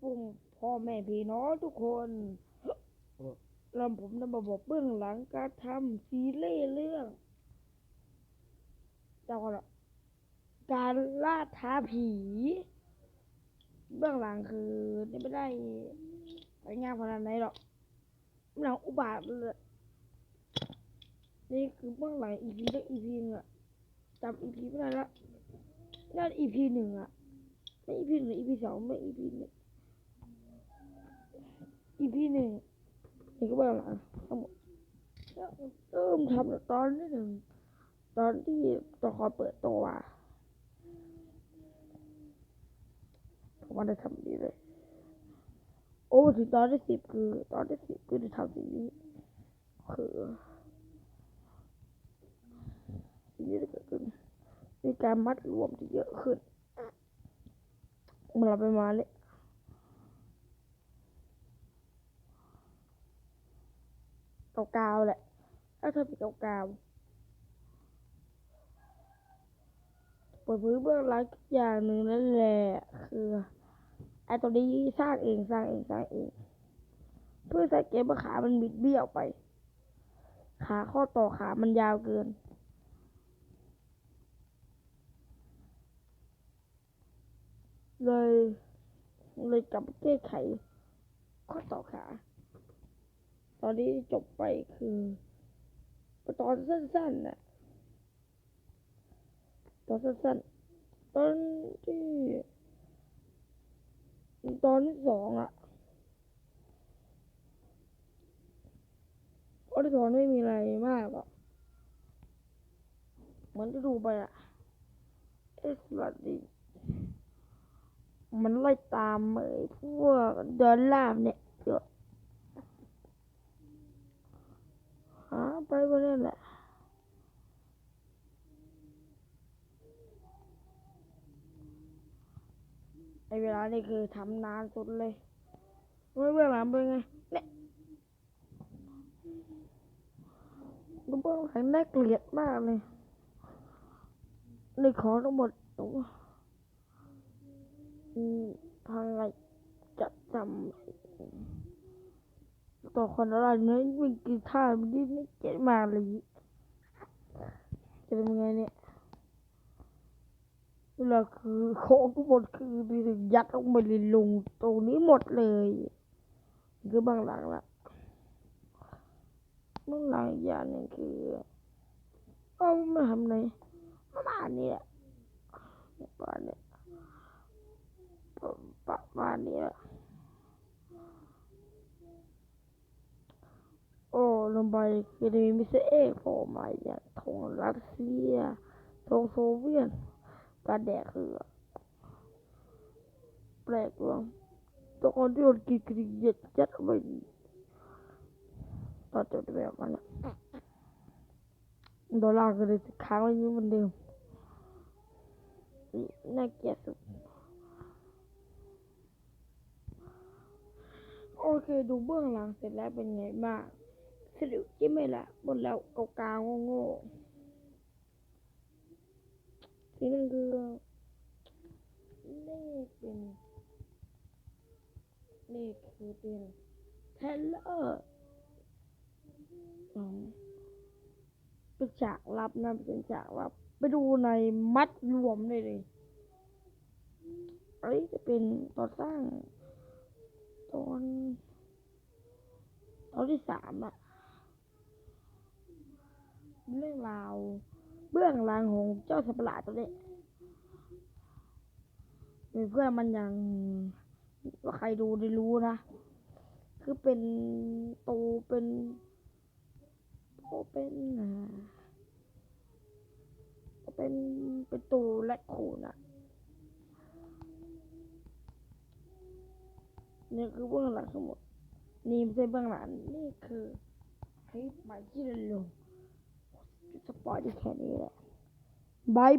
ฟุ่งพ่อแม่พี่น้องทุกคนล้วผมจะมาบอกเบื้องหลังการทำซีรีส์เรื่องเจ้าก่อนละการล่าท้าผี เบื้องหลังคือนี่ไม่ได้ไปงานขนาดไหนหรอกเบื้องหลังอุบาทเลยนี่คือเบื้องหลังอีพีเล็กอีพีนึงอะจำอีพีไม่ได้ละน่าอีพีหนึ่งอะไม่อีพีหนึ่งอีพีสองไม่อีพีหนึ่ง อีพีหนึ่งนี่ก็เบื้องลังทั้งหมดเริ่มทำตอนที่หนึ่งตอนที่ตัวครเปิดตัวผมว่าได้ทำดีเลย โอ้ถึงตอนที่สิบคือ ตอนที่สิบคือได้ทำสิ่งนี้คือสิ่งนี้ได้เกิดขึ้นมีการมัดรวมที่เยอะขึ้นเมื่อเราไปมาเลย เก่าๆแหละถ้าเธอเป็นเก่าๆเปิดเผยเบื้องหลังทุกอย่างหนึ่งนั่นแหละคือไอตัวนี้สร้างเองสร้างเองสร้างเอง เพื่อใสังเกตว่าขา มันบิดเบี้ยวไป ขาข้อต่อขามันยาวเกินเลยเลยกลับแก้ไข ข้อต่อขา ตอนนี้จบไปคือตอนสั้นๆน่ะตอนสั้นๆตอนที่ตอนที่สองอะตอนที่สองไม่มีอะไรมากหรอกเหมือนที่ดูไปอะเอ็กซ์ลัดดีมันไล่ตามไอ้พวกเดินล่ามเนี่ยเยอะ หาไปวันนี้แหละในเวลานี่คือทำนานสุดเลยไม่เบื้องหลังเป็นไงเนี่ยดูเบื้องหลังน่าเกลียดมากเลยในขอทั้งหมดหนูอืมทางไงจะจำ ต่อคนอะไรเนี่ยมันกีท่ามันนี่ไม่เจ็บมาเลยจะเป็นไงเนี่ยเวลาคือโค้งทุกหมดคือมีถึงยัดลงไปในลงตรงนี้หมดเลยนี่คือบางหลังละบางหลังอย่างนึ่งคือก็มาทำไงประมาณนี้แหละประมาณนี้ประมาณนี้แหละโอ้ ลงไปคือจะมีมิสเตอร์เอกโผล่มาอย่างธงรัสเซียธงโซเวียตการแดกคือแปลกว่ะตัวคนที่โดนกินกรีเย็ดจัดไปตอนจบแบบมันดอลลาร์ก็เลยค้างไว้อยังเหมือนเดิมนี่น่าเกลียดสุดโอเค ดูเบื้องหลังเสร็จแล้วเป็นไงบ้าง สรุปใช่ไหมล่ะบนแล้วเกาๆโง่ๆนี่มันคือนี่เป็นนี่คือเป็นเทเลอร์ของเป็นฉากลับนะเป็นฉากลับไปดูในมัดรวมเลยเลยอันนี้จะเป็นตอนสร้างตอนตอนที่สามอะ เรื่องราว เบื้องหลังของเจ้าสัตว์ประหลาดตัวนี้มีเพื่อนมันย่างว่าใครดูได้รู้นะ คือเป็นตูเป็นโตเป็นอ่าเป็นเป็นตูและขูนอะนี่คือเบื้องหลังทั้งหมด นี่ไม่ใช่เบื้องหลังนี่คือคลิปใหม่ที่เราลง สปอยได้แค่นี้แหละบาย